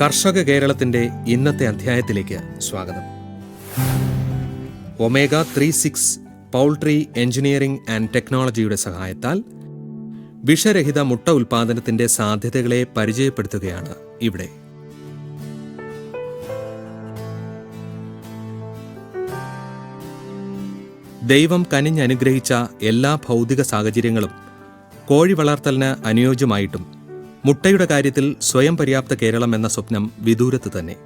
കർഷക കേരളത്തിന്റെ ഇന്നത്തെ അധ്യായത്തിലേക്ക് സ്വാഗതം. Omega three six poultry engineering and ടെക്നോളജിയുടെ സഹായത്താൽ വിഷരഹിത മുട്ട ഉൽപാദനത്തിന്റെ സാധ്യതകളെ പരിചയപ്പെടുത്തുകയാണ് ഇവിടെ. ദൈവം കനിഞ്ഞനുഗ്രഹിച്ച എല്ലാ ഭൗതിക സാഹചര്യങ്ങളും കോഴി വളർത്തലിന് അനുയോജ്യമായിട്ടും മുട്ടയുടെ കാര്യത്തിൽ സ്വയം പര്യാപ്ത കേരളം എന്ന സ്വപ്നം വിദൂരത്ത് തന്നെ.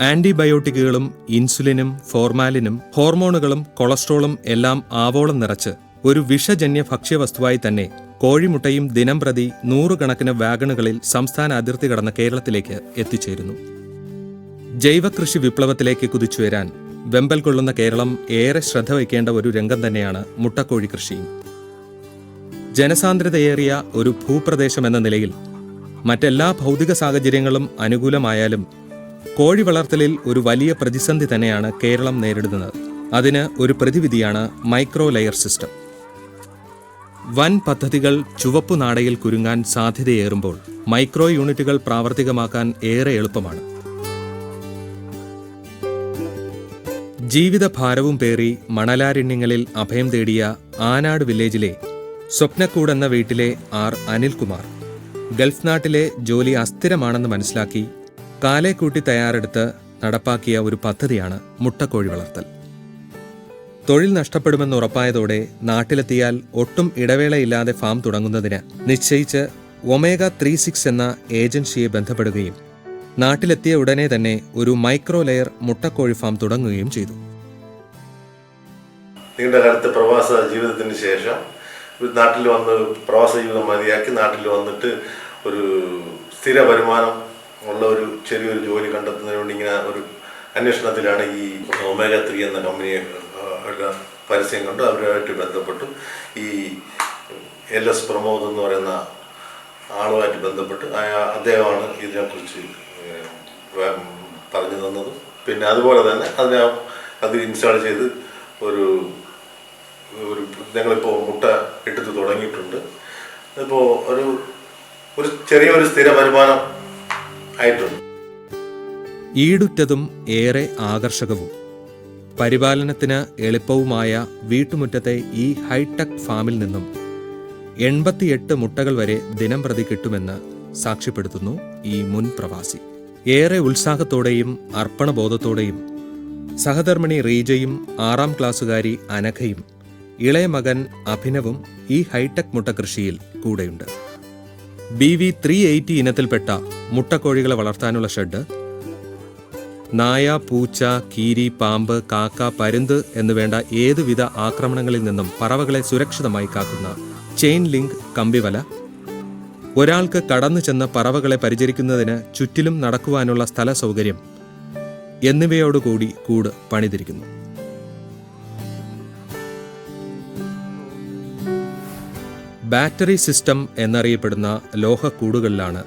ആന്റിബയോട്ടിക്കുകളും ഇൻസുലിനും ഫോർമാലിനും ഹോർമോണുകളും കൊളസ്ട്രോളും എല്ലാം ആവോളം നിറച്ച് ഒരു വിഷജന്യ ഭക്ഷ്യവസ്തുവായി തന്നെ കോഴിമുട്ടയും ദിനം പ്രതി നൂറുകണക്കിന് വാഗണുകളിൽ സംസ്ഥാന അതിർത്തി കടന്ന കേരളത്തിലേക്ക് എത്തിച്ചേരുന്നു. ജൈവകൃഷി വിപ്ലവത്തിലേക്ക് കുതിച്ചുയരാൻ വെമ്പൽ കൊള്ളുന്ന കേരളം ഏറെ ശ്രദ്ധ വയ്ക്കേണ്ട ഒരു രംഗം തന്നെയാണ് മുട്ടക്കോഴി കൃഷിയും. ജനസാന്ദ്രതയേറിയ ഒരു ഭൂപ്രദേശം എന്ന നിലയിൽ മറ്റെല്ലാ ഭൗതിക സാഹചര്യങ്ങളും അനുകൂലമായാലും കോഴി വളർത്തലിൽ ഒരു വലിയ പ്രതിസന്ധി തന്നെയാണ് കേരളം നേരിടുന്നത്. അതിന് ഒരു പ്രതിവിധിയാണ് മൈക്രോ ലെയർ സിസ്റ്റം. വൻ പദ്ധതികൾ ചുവപ്പു നാടയിൽ കുരുങ്ങാൻ സാധ്യതയേറുമ്പോൾ മൈക്രോ യൂണിറ്റുകൾ പ്രാവർത്തികമാക്കാൻ ഏറെ എളുപ്പമാണ്. ജീവിത ഭാരവും പേറി മണലാരണ്യങ്ങളിൽ അഭയം തേടിയ ആനാട് വില്ലേജിലെ സ്വപ്നക്കൂടെന്ന വീട്ടിലെ ആർ അനിൽകുമാർ ഗൾഫ് നാട്ടിലെ ജോലി അസ്ഥിരമാണെന്ന് മനസ്സിലാക്കി കാലേ കൂട്ടി തയ്യാറെടുത്ത് നടപ്പാക്കിയ ഒരു പദ്ധതിയാണ് മുട്ടക്കോഴി വളർത്തൽ. തൊഴിൽ നഷ്ടപ്പെടുമെന്ന് ഉറപ്പായതോടെ നാട്ടിലെത്തിയാൽ ഒട്ടും ഇടവേളയില്ലാതെ ഫാം തുടങ്ങുന്നതിന് നിശ്ചയിച്ച് ഒമേഗ ത്രീ സിക്സ് എന്ന ഏജൻസിയെ ബന്ധപ്പെടുകയും നാട്ടിലെത്തിയ ഉടനെ തന്നെ ഒരു മൈക്രോ ലെയർ മുട്ടക്കോഴി ഫാം തുടങ്ങുകയും ചെയ്തു. നീണ്ട കാലത്തെ പ്രവാസ ജീവിതത്തിന് ശേഷം നാട്ടിൽ വന്ന് പ്രവാസ ജീവിതം മതിയാക്കി നാട്ടിൽ വന്നിട്ട് ഒരു സ്ഥിര വരുമാനം ഉള്ള ഒരു ചെറിയൊരു ജോലി കണ്ടെത്തുന്നതിന് വേണ്ടി ഇങ്ങനെ ഒരു അന്വേഷണത്തിലാണ് ഈ ഒമേഗ ത്രീ എന്ന കമ്പനിയെ പരസ്യം കണ്ട് അവരുമായിട്ട് ബന്ധപ്പെട്ടു. ഈ എൽ എസ് പ്രമോദ് എന്ന് പറയുന്ന ആളുമായിട്ട് ബന്ധപ്പെട്ട് അദ്ദേഹമാണ് ഇതിനെക്കുറിച്ച് പറഞ്ഞു തന്നത്. പിന്നെ അതുപോലെ തന്നെ അതിനെ അത് ഇൻസ്റ്റാൾ ചെയ്ത് ഒരു ഒരു ഞങ്ങളിപ്പോൾ മുട്ട എടുത്ത് തുടങ്ങിയിട്ടുണ്ട്. ഇപ്പോൾ ഒരു ഒരു ചെറിയൊരു സ്ഥിര വരുമാനം ആയിട്ടുണ്ട്. ഈടുറ്റതും ഏറെ ആകർഷകവും. പരിപാലനത്തിന് എളുപ്പവുമായ വീട്ടുമുറ്റത്തെ ഈ ഹൈടെക് ഫാമിൽ നിന്നും എൺപത്തിയെട്ട് മുട്ടകൾ വരെ ദിനം പ്രതി കിട്ടുമെന്ന് സാക്ഷ്യപ്പെടുത്തുന്നു ഈ മുൻ പ്രവാസി. ഏറെ ഉത്സാഹത്തോടെയും അർപ്പണബോധത്തോടെയും സഹധർമ്മിണി റീജയും ആറാം ക്ലാസ്സുകാരി അനഘയും ഇളയ മകൻ അഭിനവും ഈ ഹൈടെക് മുട്ടകൃഷിയിൽ കൂടെയുണ്ട്. ബി വി ത്രീ എയ്റ്റി ഇനത്തിൽപ്പെട്ട മുട്ടക്കോഴികളെ വളർത്താനുള്ള ഷെഡ് നായ പൂച്ച കീരി പാമ്പ് കാക്ക പരുന്ത് എന്നുവേണ്ട ഏതുവിധ ആക്രമണങ്ങളിൽ നിന്നും പറവകളെ സുരക്ഷിതമായി കാക്കുന്ന ചെയിൻ ലിങ്ക് കമ്പിവല ഒരാൾക്ക് കടന്നു ചെന്ന് പറവകളെ പരിചരിക്കുന്നതിന് ചുറ്റിലും നടക്കുവാനുള്ള സ്ഥല സൗകര്യം എന്നിവയോടുകൂടി കൂട് പണിതിരിക്കുന്നു. ബാറ്ററി സിസ്റ്റം എന്നറിയപ്പെടുന്ന ലോഹക്കൂടുകളിലാണ്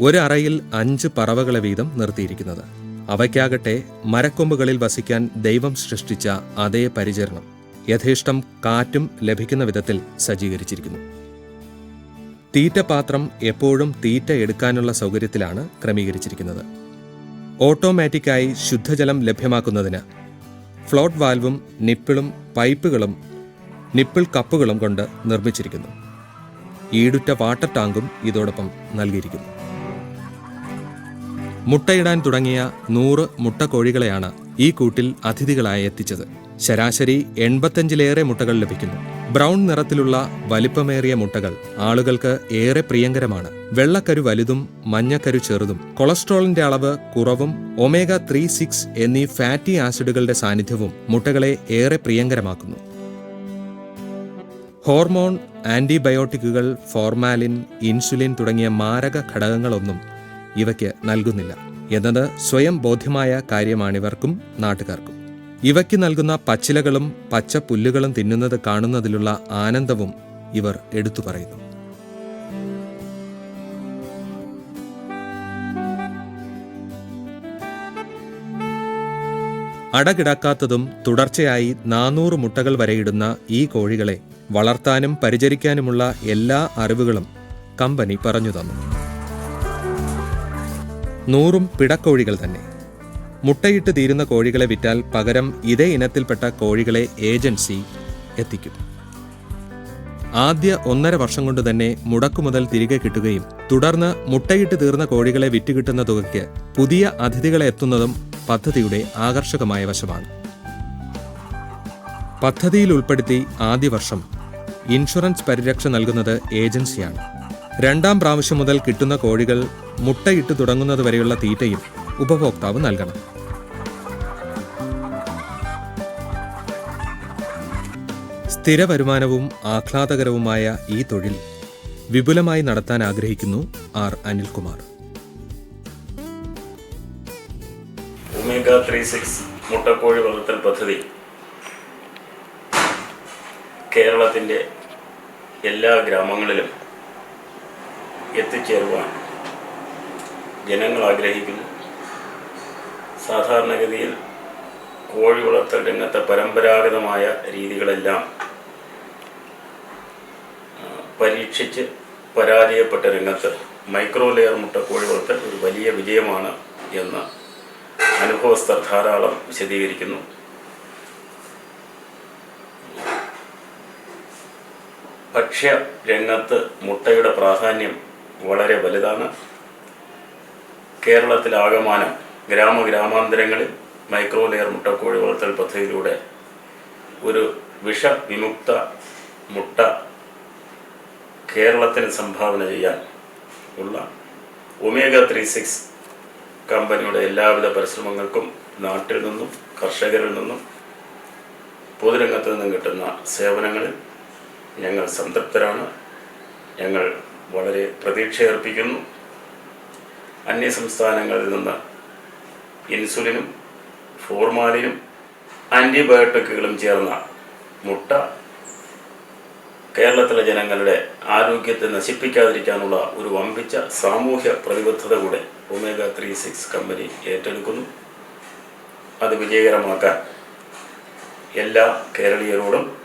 ഒരറയിൽ അഞ്ച് പറവകളെ വീതം നിർത്തിയിരിക്കുന്നത്. അവയ്ക്കാകട്ടെ മരക്കൊമ്പുകളിൽ വസിക്കാൻ ദൈവം സൃഷ്ടിച്ച അതേ പരിചരണം യഥേഷ്ടം കാറ്റും ലഭിക്കുന്ന വിധത്തിൽ സജ്ജീകരിച്ചിരിക്കുന്നു. തീറ്റപാത്രം എപ്പോഴും തീറ്റ എടുക്കാനുള്ള സൗകര്യത്തിലാണ് ക്രമീകരിച്ചിരിക്കുന്നത്. ഓട്ടോമാറ്റിക്കായി ശുദ്ധജലം ലഭ്യമാക്കുന്നതിന് ഫ്ലോട്ട് വാൽവും നിപ്പിളും പൈപ്പുകളും നിപ്പിൾ കപ്പുകളും കൊണ്ട് നിർമ്മിച്ചിരിക്കുന്നു. ഈടുറ്റ വാട്ടർ ടാങ്കും ഇതോടൊപ്പം നൽകിയിരിക്കുന്നു. മുട്ടയിടാൻ തുടങ്ങിയ നൂറ് മുട്ടക്കോഴികളെയാണ് ഈ കൂട്ടിൽ അതിഥികളായി എത്തിച്ചത്. ശരാശരി എൺപത്തഞ്ചിലേറെ മുട്ടകൾ ലഭിക്കുന്നു. ബ്രൗൺ നിറത്തിലുള്ള വലിപ്പമേറിയ മുട്ടകൾ ആളുകൾക്ക് ഏറെ പ്രിയങ്കരമാണ്. വെള്ളക്കരു വലുതും മഞ്ഞക്കരു ചെറുതും. കൊളസ്ട്രോളിന്റെ അളവ് കുറവും ഒമേഗ ത്രീ സിക്സ് എന്നീ ഫാറ്റി ആസിഡുകളുടെ സാന്നിധ്യവും മുട്ടകളെ ഏറെ പ്രിയങ്കരമാക്കുന്നു. ഹോർമോൺ ആന്റിബയോട്ടിക്കുകൾ ഫോർമാലിൻ ഇൻസുലിൻ തുടങ്ങിയ മാരക ഘടകങ്ങളൊന്നും ഇവയ്ക്ക് നൽകുന്നില്ല. എന്നത് സ്വയം ബോധ്യമായ കാര്യമാണിവർക്കും നാട്ടുകാർക്കും. ഇവയ്ക്ക് നൽകുന്ന പച്ചിലകളും പച്ച പുല്ലുകളും തിന്നുന്നത് കാണുന്നതിലുള്ള ആനന്ദവും ഇവർ എടുത്തു പറയുന്നു. അടകിടക്കാത്തതും തുടർച്ചയായി നാനൂറ് മുട്ടകൾ വരെയിടുന്ന ഈ കോഴികളെ വളർത്താനും പരിചരിക്കാനുമുള്ള എല്ലാ അറിവുകളും കമ്പനി പറഞ്ഞു തന്നു. നൂറും പിടക്കോഴികൾ തന്നെ. മുട്ടയിട്ട് തീരുന്ന കോഴികളെ വിറ്റാൽ പകരം ഇതേ ഇനത്തിൽപ്പെട്ട കോഴികളെ ഏജൻസി എത്തിക്കും. ആദ്യ ഒന്നര വർഷം കൊണ്ട് തന്നെ മുടക്കുമുതൽ തിരികെ കിട്ടുകയും തുടർന്ന് മുട്ടയിട്ട് തീർന്ന കോഴികളെ വിറ്റുകിട്ടുന്ന തുകയ്ക്ക് പുതിയ അതിഥികളെ എത്തുന്നതും പദ്ധതിയുടെ ആകർഷകമായ വശമാണ്. പദ്ധതിയിൽ ഉൾപ്പെടുത്തി ആദ്യ വർഷം ഇൻഷുറൻസ് പരിരക്ഷ നൽകുന്നത് ഏജൻസിയാണ്. രണ്ടാം പ്രാവശ്യം മുതൽ കിട്ടുന്ന കോഴികൾ മുട്ടയിട്ട് തുടങ്ങുന്നത് വരെയുള്ള തീറ്റയും ഉപഭോക്താവ് നൽകണം. സ്ഥിര വരുമാനവും ആഹ്ലാദകരവുമായ ഈ തൊഴിൽ വിപുലമായി നടത്താൻ ആഗ്രഹിക്കുന്നു ആർ അനിൽകുമാർ. ഒമേഗ മുട്ടക്കോഴി വളർത്തൽ പദ്ധതി കേരളത്തിന്റെ എല്ലാ ഗ്രാമങ്ങളിലും എത്തിച്ചേരുവാൻ ജനങ്ങൾ ആഗ്രഹിക്കുന്നു. സാധാരണഗതിയിൽ കോഴി വളർത്തൽ രംഗത്തെ പരമ്പരാഗതമായ രീതികളെല്ലാം പരീക്ഷിച്ച് പരാജയപ്പെട്ട രംഗത്ത് മൈക്രോ ലെയർ മുട്ട കോഴി വളർത്തൽ ഒരു വലിയ വിജയമാണ് എന്ന് അനുഭവസ്ഥർ ധാരാളം വിശദീകരിക്കുന്നു. ഭക്ഷ്യ രംഗത്ത് മുട്ടയുടെ പ്രാധാന്യം വളരെ വലുതാണ്. കേരളത്തിലാകമാനം ഗ്രാമഗ്രാമാന്തരങ്ങളിൽ മൈക്രോ ലെയർ മുട്ടക്കോഴി വളർത്തൽ പദ്ധതിയിലൂടെ ഒരു വിഷവിമുക്ത മുട്ട കേരളത്തിന് സംഭാവന ചെയ്യാൻ ഉള്ള ഒമേഗ ത്രീ സിക്സ് കമ്പനിയുടെ എല്ലാവിധ പരിശ്രമങ്ങൾക്കും നാട്ടിൽ നിന്നും കർഷകരിൽ നിന്നും പൊതുരംഗത്ത് നിന്നും കിട്ടുന്ന സേവനങ്ങളിൽ ഞങ്ങൾ സംതൃപ്തരാണ്. ഞങ്ങൾ വളരെ പ്രതീക്ഷയർപ്പിക്കുന്നു. അന്യ സംസ്ഥാനങ്ങളിൽ നിന്ന് ഇൻസുലിനും ഫോർമാലിനും ആന്റിബയോട്ടിക്കുകളും ചേർന്ന മുട്ട കേരളത്തിലെ ജനങ്ങളുടെ ആരോഗ്യത്തെ നശിപ്പിക്കാതിരിക്കാനുള്ള ഒരു വമ്പിച്ച സാമൂഹ്യ പ്രതിബദ്ധത കൂടെ ഒമേഗ ത്രീ സിക്സ് കമ്പനി ഏറ്റെടുക്കുന്നു. അത് വിജയകരമാക്കാൻ എല്ലാ കേരളീയരോടും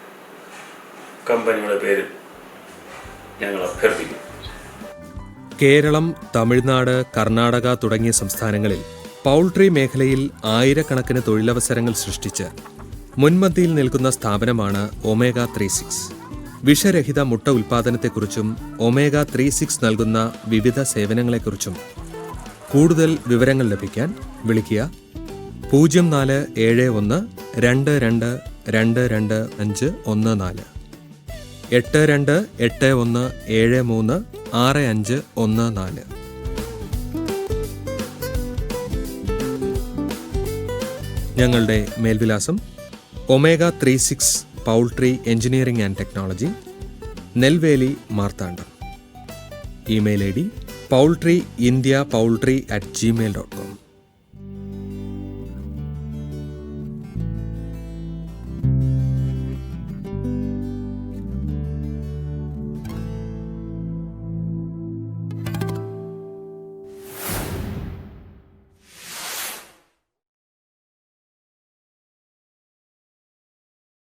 കമ്പനിയുടെ പേരിൽ ഞങ്ങൾ അഭ്യർത്ഥിക്കുന്നു. കേരളം തമിഴ്നാട് കർണാടക തുടങ്ങിയ സംസ്ഥാനങ്ങളിൽ പൗൾട്രി മേഖലയിൽ ആയിരക്കണക്കിന് തൊഴിലവസരങ്ങൾ സൃഷ്ടിച്ച് മുൻമന്തിയിൽ നിൽക്കുന്ന സ്ഥാപനമാണ് ഒമേഗ ത്രീ സിക്സ്. വിഷരഹിത മുട്ട ഉൽപ്പാദനത്തെക്കുറിച്ചും ഒമേഗ ത്രീ സിക്സ് നൽകുന്ന വിവിധ സേവനങ്ങളെക്കുറിച്ചും കൂടുതൽ വിവരങ്ങൾ ലഭിക്കാൻ വിളിക്കുക. പൂജ്യം നാല് ഏഴ് ഒന്ന് രണ്ട് രണ്ട് രണ്ട് രണ്ട് അഞ്ച് ഒന്ന് നാല്. എട്ട് രണ്ട് എട്ട് ഒന്ന് ഏഴ് മൂന്ന് ആറ് അഞ്ച് ഒന്ന് നാല്. ഞങ്ങളുടെ മേൽവിലാസം omega three six poultry engineering and technology Nelveli Marthandam. Email I D poultry India poultry at gmail dot com